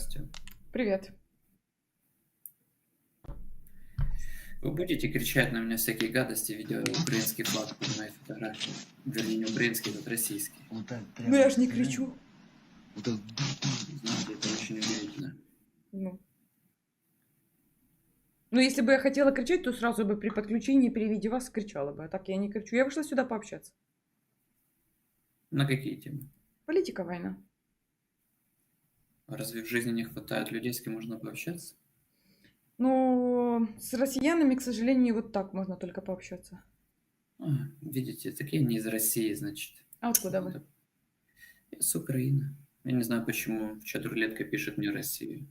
Здрасте. Привет. Вы будете кричать на меня всякие гадости, видео украинский флаг под моей фотографией? Вернее, не украинский, тут российский. Вот так Ну я ж не кричу. Вот так. Знаете, это очень удивительно. Ну. Ну, если бы я хотела кричать, то сразу бы при подключении при виде вас кричала бы. А так я не кричу. Я вышла сюда пообщаться. На какие темы? Политика, война. Разве в жизни не хватает людей, с кем можно пообщаться? Но с россиянами, к сожалению, вот так можно только пообщаться. А, видите, такие не из России, значит. А откуда вы? Я с Украины. Я не знаю, почему чат рулетка пишет мне Россию.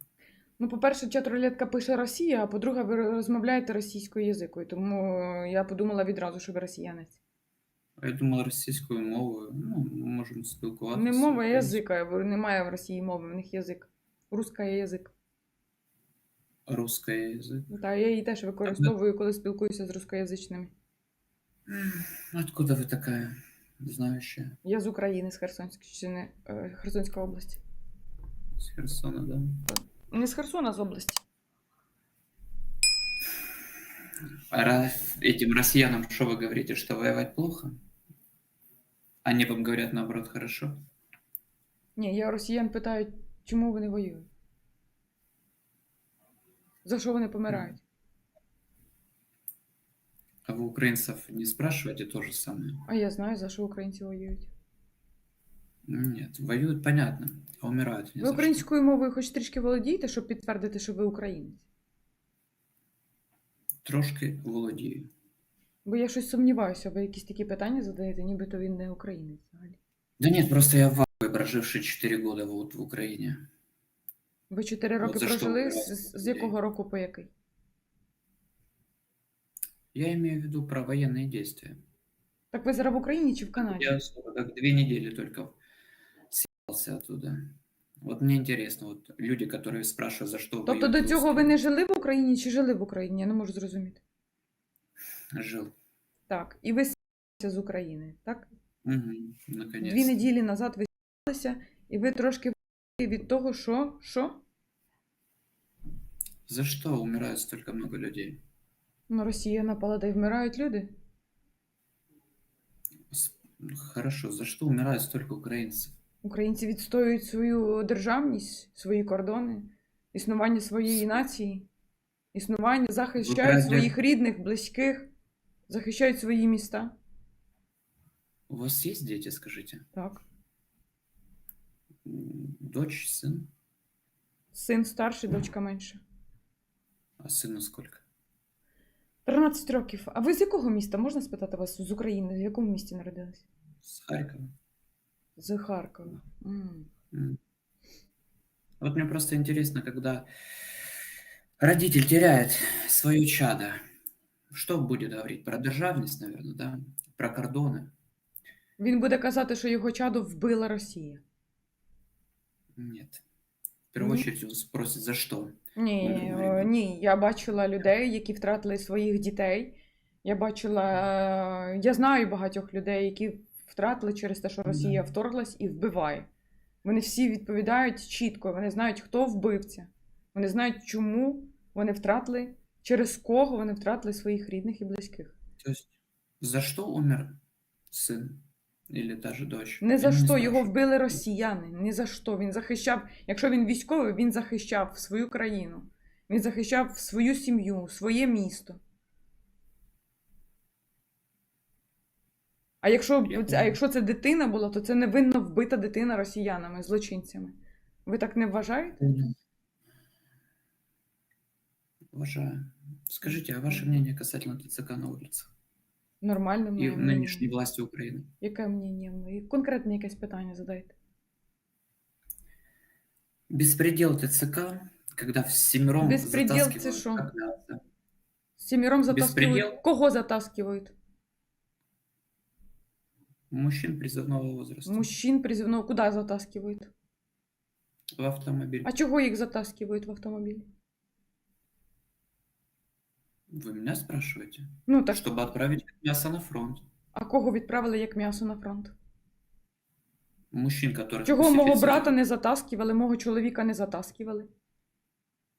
Ну, по-перше, чат рулетка пише Росія, а по-друге, ви розмовляєте російською язикою. Тому я подумала відразу, що ви росіянець. А Я думал, російською мовою. Ну, ми можемо спілкуватися. Не мова, а українською. язик. а в- Немає в Росії мови, в них язик. Руська є язик. Русский язик. Та я її теж використовую, коли спілкуюся з рускоязичними. Откуда вы такая знающая? Я з України, з Херсонщини, е, Херсонська область. С Херсона, да? Не з Херсона, з області. А ра- этим россиянам что вы говорите, что воевать плохо? Они вам говорят наоборот хорошо? Ні, я росіян питаю, чому вони воюють? За що вони помирають? А вы украинцев не спрашиваете то же самое? А я знаю, за що українці воюють. Нет, воюют понятно, а умирают не Ви за что. українською мовою хоч трішки володієте, щоб підтвердити, що ви українець? Трошки володію. Бо я щось сумніваюся, ви якісь такі питання задаєте, нібито він не українець взагалі. Да нет, просто я в Ахуе, проживший 4 года вот в Украине. Ви чотири От роки за що прожили, ви з, разом з- з людей? якого року по який? Я имею в виду про военные действия. Так ви зараз в Україні чи в Канаді? Я сколько, как две недели только съебался оттуда. Вот мне интересно, вот люди, которые спрашивают, за что Тобто воюют до цього ви русские. не жили в Україні чи жили в Україні? Я не можу зрозуміти. Жил. Так, і ви з України, так? Мгм, наконец. Дві неділі назад ви і ви трошки від того, що? Що? За что умирает столько много людей? Ну, Росія напала, де й вмирають люди. Ну, Хорошо, за что умирает столько украинцев? Українці відстоюють свою державність, свої кордони, існування своєї нації, існування, захищають своїх рідних, близьких, захищають свої міста. У вас есть дети, скажите? Так. М, Дочь, сын? Син старший, дочка менша. А сыну сколько? 13 років. А ви з якого міста? Можна спитати вас з України? В якому місті народились? С Харькова. З Харкова. М. М. Вот мне просто интересно, когда родитель теряет свое чадо, что будет говорить? Про державность, наверное, да? Про кордоны? Він буде казати, що його чадо вбила Росія. Нет. В первую Ні. очередь он спросит, за что? Ні, ні, я бачила людей, які втратили своїх дітей. Я бачила, е, я знаю багатьох людей, які втратили через те, що Росія вторглась і вбиває. Вони всі відповідають чітко, вони знають, хто вбивця. Вони знають, чому вони втратили, через кого вони втратили своїх рідних і близьких. То есть за что умер сын или даже дочь? Не за Я що його вбили росіяни. Ні за що. Він захищав, якщо він військовий, він захищав свою країну. Він захищав свою сім'ю, своє місто. А якщо, Я а якщо це дитина була, то це невинно вбита дитина росіянами, злочинцями. Ви так не вважаєте? Понял. Уважаю. Скажите, а ваше мнение касательно ТЦК на улицах Нормально и моє нынешней мнення. власти Украины? Яке мнення? І Конкретне якесь питання задайте. Беспредел ТЦК, когда в семером Беспредел это затаскивают шо? как мясо. Сіміром затаскують. Безпреділ? Кого затаскивають? Мужчин призывного возраста. Мужчин призывного куда затаскивают? В автомобиль. А чого їх затаскивают в автомобіль? Вы меня спрашиваете? Ну так, Чтобы отправить мясо на фронт. а кого відправили як м'ясо на фронт? мужчин, которых Чого мого пацифицировали. брата не затаскивали, мого чоловіка не затаскивали?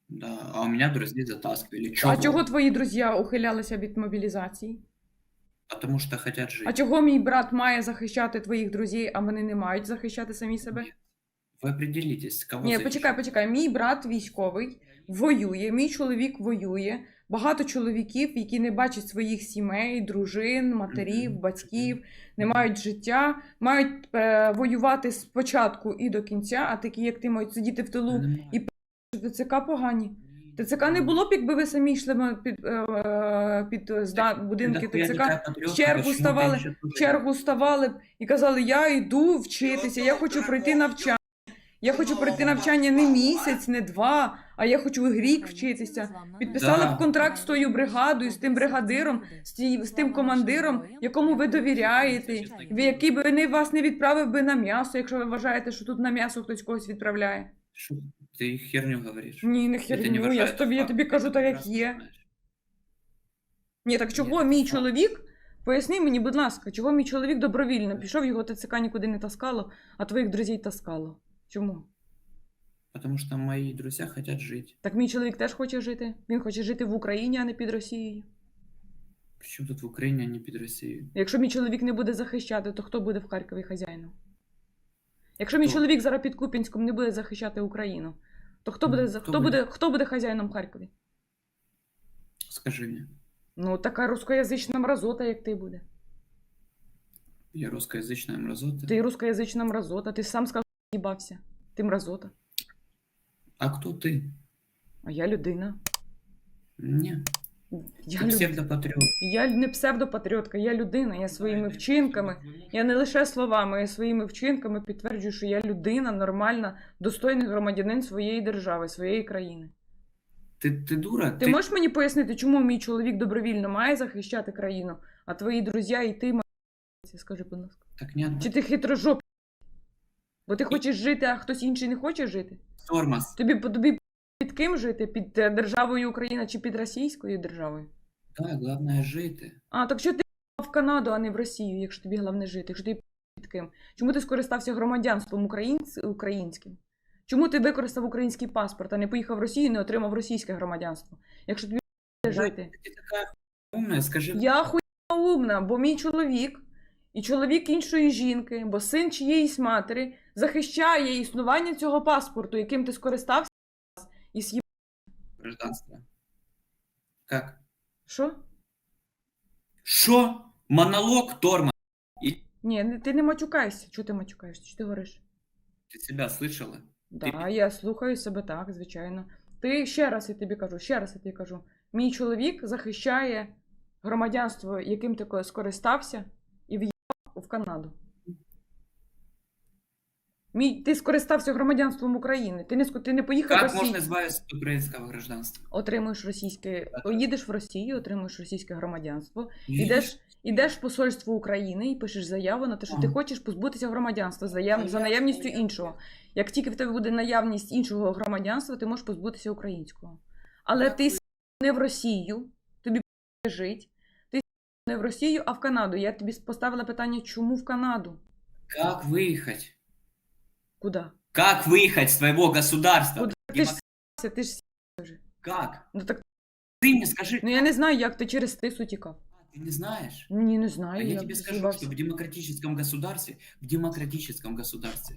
Да, а у меня друзей затаскивали. А Чего? чого твої друзі ухилялися від мобілізації? Потому что хотят жить. А чого мій брат має захищати твоїх друзів, а вони не мають захищати самі себе? Нет. Вы определитесь, кого Ні, защищать. почекай, почекай. Мій брат військовий воює, мій чоловік воює. Багато чоловіків, які не бачать своїх сімей, дружин, матерів, Мгм. батьків, не Мгм. мають життя, мають е, воювати спочатку і до кінця, а такі, як ти, мають сидіти в тилу. Немає. і ТЦК погані. ТЦК не було б, якби ви самі йшли м- під, е, е, під е, зда- будинки Нахуя ТЦК, такая патрётка, в чергу почему ты ставали, ещё тут в чергу ставали б і казали, я йду вчитися, я хочу пройти навчання. Я хочу пройти навчання не місяць, не два, а я хочу рік вчитися. Підписали Да. б контракт з тою бригадою, з тим бригадиром, з, ті, з тим командиром, якому ви довіряєте, в який би не вас не відправив би на м'ясо, якщо ви вважаєте, що тут на м'ясо хтось когось відправляє. Шо ты херню говоришь? Ні, не Это не херню, я выражает ж тобі, я факт, тобі ты кажу так, як прекрасно є. знаешь. Ні, так чого Ні, мій факт. чоловік? Поясни мені, будь ласка, чого мій чоловік добровільно пішов, його ТЦК нікуди не таскало, а твоїх друзів таскало. Чому? Потому что мои друзья хотят жить. Так мій чоловік теж хоче жити. Він хоче жити в Україні, а не під Росією. Причем тут в Украине, а не під Росією? Якщо мій чоловік не буде захищати, то хто буде в Харкові хазяїном? Якщо мій Хто? чоловік зараз під Купінськом не буде захищати Україну, то хто Ну, буде, хто хто буде? буде, хто буде хазяїном в Харкові? Скажи мне. Ну, така рускоязична мразота, як ти буде. Я русскоязычная мразота. Ти рускоязична мразота, ти сам сказав, що їбався. Ти мразота. А кто ты? А я людина. Не, Я, ты люд... псевдопатриот. я не псевдопатріотка, я людина. Я своїми вчинками, я не лише словами, я своїми вчинками підтверджую, що я людина, нормальна, достойний громадянин своєї держави, своєї країни. Ты, ты дура? Ти можеш мені пояснити, чому мій чоловік добровільно має захищати країну, а твої друзі і ти маєш? Скажи, будь ласка. Так не Чи ти хитрожоп? Бо ти хочеш жити, а хтось інший не хоче жити? Тормоз. Тобі тобі під ким жити? Під е, державою Україна чи під російською державою? Да, главное жити. А, так що ти в Канаду, а не в Росію, якщо тобі головне жити, якщо ти під ким? Чому ти скористався громадянством українсь... українським? Чому ти використав український паспорт, а не поїхав в Росію і не отримав російське громадянство? Якщо тобі жити? Ты такая умная, скажи. Я хуйна умна, бо мій чоловік і чоловік іншої жінки, бо син чиєїсь матері захищає існування цього паспорту, яким ти скористався і с'їб... Гражданство. Как? Що? Шо? Монолог, тормоз. Ні, ти не матюкайся. Чого ти матюкаєшся? Що ти говориш? Ты себя слышала? Да, я слухаю себе так, звичайно. Ти ще раз я тобі кажу, ще раз я тобі кажу. Мій чоловік захищає громадянство, яким ти скористався, в Канаду. Мій, ти скористався громадянством України. Ти не, ти не поїхав в Росію. можно избавиться от украинского гражданства? Отримуєш російське, їдеш в Росію, отримуєш російське громадянство, Видишь? ідеш, ідеш в посольство України і пишеш заяву на те, що ти хочеш позбутися громадянства за, яв... за наявністю іншого. Як тільки в тебе буде наявність іншого громадянства, ти можеш позбутися українського. Але Як ти не в Росію, тобі жить Ти с- не в Росію, а в Канаду. Я тобі поставила питання, чому в Канаду? Как выехать? Куди? Как выехать с твоего государства? Куди? Ти ж с**ся, ти ж с**ся. Как? Ну так Ты мне скажи. ну я не знаю, як ти через тису тікав. Ты не знаешь? Ні, не А знаю. я я тебе скажу, з'їбався. что в демократическом государстве, в демократическом государстве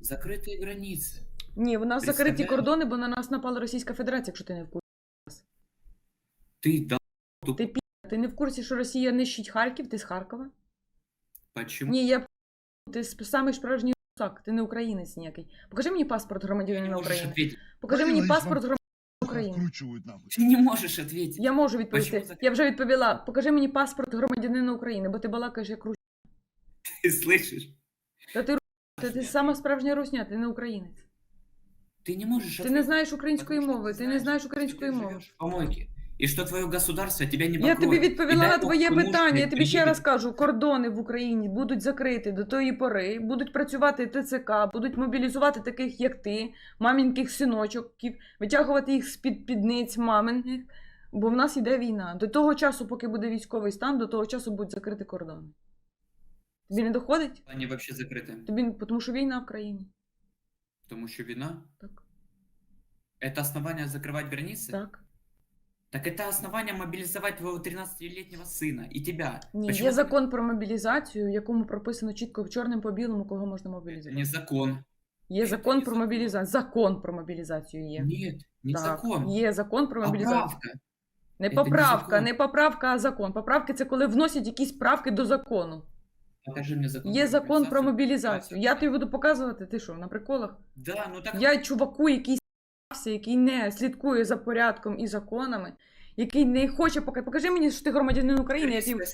закрытые границы. Ні, у нас закриті Представляєш? кордони, бо на нас напала Російська Федерація, якщо ти не в курсі. Ты да? Ти пі... Ти не в курсі, що Росія нищить Харків, ти з Харкова? Почему? Ні, я п- ти с- самий справжній русак, ти не українець ніякий. Покажи мені паспорт Ты не громадянина можешь України. ответить. Покажи мені Галина, паспорт вам громадянина України. Откручивают нахуй. Ты не можешь ответить. Я можу відповісти. Почему Я вже відповіла. Покажи мені паспорт громадянина України, бо ти балакаєш як рус. Ты слышишь? Та ти рус... Та ти сама справжня русня, ти не українець. Ты не можешь Ти ответить. не знаєш української потому что мови, ты ти не знаєш что української ты мови. живешь в помойке. И что твое государство тебя не Я покроет. тобі И відповіла дай на Бог твоє помощник питання. Я тобі ще раз приедет. кажу: кордони в Україні будуть закриті до тої пори, будуть працювати ТЦК, будуть мобілізувати таких, як ти, маміньких синочоків, витягувати їх з під підниць маминих, бо в нас йде війна. До того часу, поки буде військовий стан, до того часу будуть закриті кордони. Тобі не доходить? Они вообще закрыты. Тобі, тому що війна в країні. Потому что вина. Так. Это основание закрывать границы? Так. Так это основание мобилизовать твоего 13-летнего сына и тебя. Ні, Почему є ты- закон про мобілізацію, в якому прописано чітко чорним по білому, кого можна Это мобілізувати. не закон. Є це закон не про закон. мобілізацію. Закон про мобілізацію є. Нет, не так. закон. Є закон про мобілізацію. Поправка. Не Це не поправка, закон. не поправка, а закон. Поправки це коли вносять якісь правки до закону. Покажи мне закон. Є закон про мобилизацию. мобілізацію. Я тобі буду показувати, ти що, на приколах? Да, ну так Я чуваку, який с***ся, який не слідкує за порядком і законами, який не хоче показати. Покажи мені, що ти громадянин України, я тобі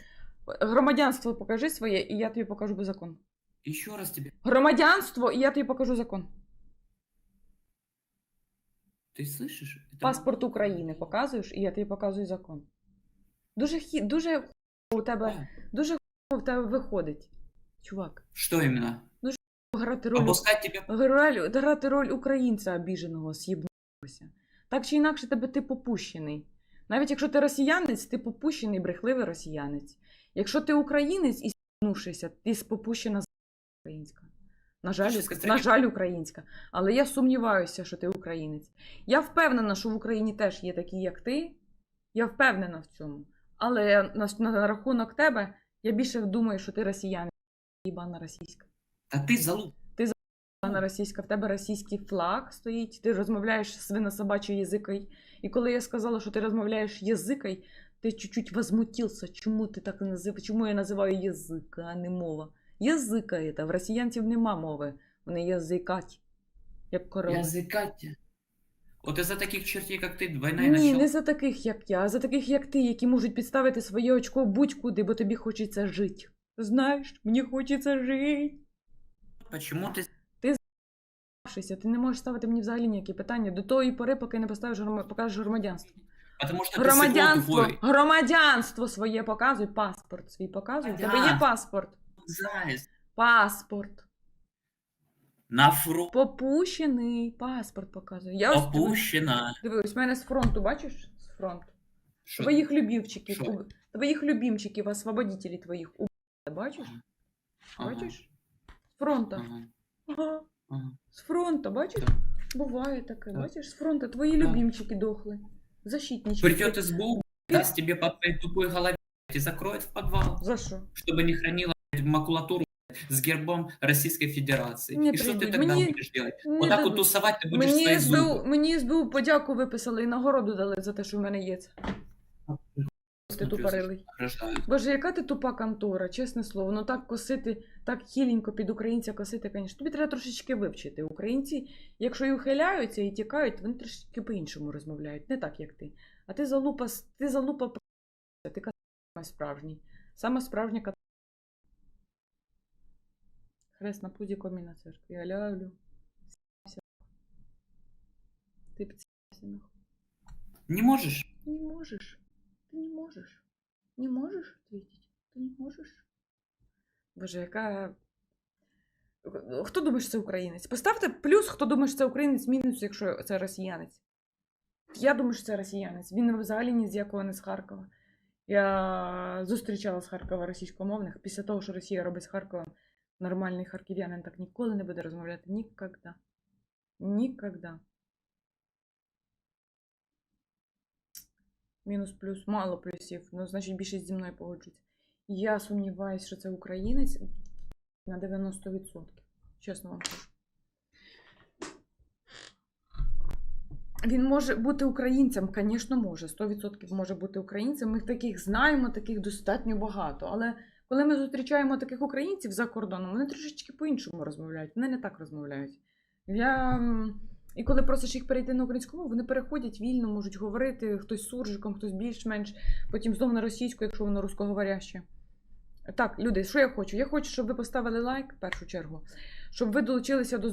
громадянство покажи своє, і я тобі покажу би закон. Еще раз тебе. Громадянство, і я тобі покажу закон. Ты слышишь? Это Паспорт України показуєш, і я тобі показую закон. Дуже хі, дуже ху- у тебе, Да. дуже ху- в тебе виходить. Чувак, Что именно? грати роль, Опускать тебе грати, грати роль українця обіженого, з'їбнувся. Так чи інакше тебе ти попущений. Навіть якщо ти росіянець, ти попущений, брехливий росіянець. Якщо ти українець і з'їбнувшися, ти попущена українська. На жаль, на жаль, українська. Але я сумніваюся, що ти українець. Я впевнена, що в Україні теж є такі, як ти. Я впевнена в цьому. Але на, на, на рахунок тебе я більше думаю, що ти росіянин. Їбана російська. Да ты залуп. Їбана російська, в тебе російський флаг стоїть, ти розмовляєш свинособачою язикою. І коли я сказала, що ти розмовляєш язикою, ти чуть-чуть возмутився, чому ти так назив... чому я називаю язик, а не мова. Язика це. В росіянців нема мови. Вони язикать. Як корова. Языкать. Вот из-за таких чертей, как ты, война и Ні, начала. не за таких, як я, а за таких, як ти, які можуть підставити своє очко будь-куди, бо тобі хочеться жити. Знаєш, мені хочеться жити. Почему ты... Вшися, Ти не можеш ставити мені взагалі ніякі питання до тої пори, поки не поставиш грома- покажеш громадянство. Потому что ты Громадянство, сыкло тупой. громадянство своє показуй, паспорт свій показуй. У тебе Да. є паспорт. Заяц. Паспорт. На фронт. Попущений паспорт показує. Я ось диви- Опущена. дивись, у мене з фронту, бачиш? З фронту. Шо? Твоїх любівчиків, Що? у- твоїх любімчиків, освободителей твоїх. У... Бачиш? Ага. Бачиш? З фронта. Ага. Ага. Ага. З фронта, бачиш? Так. Буває таке, Так. бачиш? З фронта твої Так. любімчики дохли. Защитнички. Придет СБУ, даст тебе по твоей тупой голове и закроет в подвал, За що? чтобы не хранила блядь, макулатуру блядь, с гербом Российской Федерации. Не и что ты придет. тогда Мне будешь делать? не вот так дадут. вот тусовать ты будешь Мені свои СБУ, зубы. мені СБУ подяку виписали і нагороду дали за те, що в мене є це. Ти Смотрю, тупорилий. Боже, яка ти тупа контора, чесне слово. Ну так косити, так хіленько під українця косити, звісно. Тобі треба трошечки вивчити. Українці, якщо і ухиляються і тікають, вони трошечки по-іншому розмовляють, не так, як ти. А ти залупа, ти залупа, ти кат справжній. Саме справжня кат. Хрест на пузі комі на церкві. Аля-алю. Ти б нахуй. Не можешь? Ты не можешь. Ты не можешь. Не можешь ответить? Ты не можешь? Боже, яка. Хто думає, що це українець? Поставте плюс, хто думає, що це українець, мінус, якщо це росіянець. Я думаю, що це росіянець. Він взагалі ні з якого не з Харкова. Я зустрічала з Харкова російськомовних. Після того, що Росія робить з Харковом, нормальний харків'янин так ніколи не буде розмовляти. Нікогда. Нікогда. Мінус плюс, мало плюсів. Ну, значить, більшість зі мною погоджується. Я сумніваюся, що це українець на 90%. Чесно вам кажу. Він може бути українцем, звісно, може. 100% може бути українцем. Ми таких знаємо, таких достатньо багато. Але коли ми зустрічаємо таких українців за кордоном, вони трошечки по-іншому розмовляють. Вони не так розмовляють. Я... І коли просиш їх перейти на українську мову, вони переходять вільно, можуть говорити, хтось суржиком, хтось більш-менш, потім знову на російську, якщо воно русскоговоряще. Так, люди, що я хочу? Я хочу, щоб ви поставили лайк в першу чергу, щоб ви долучилися до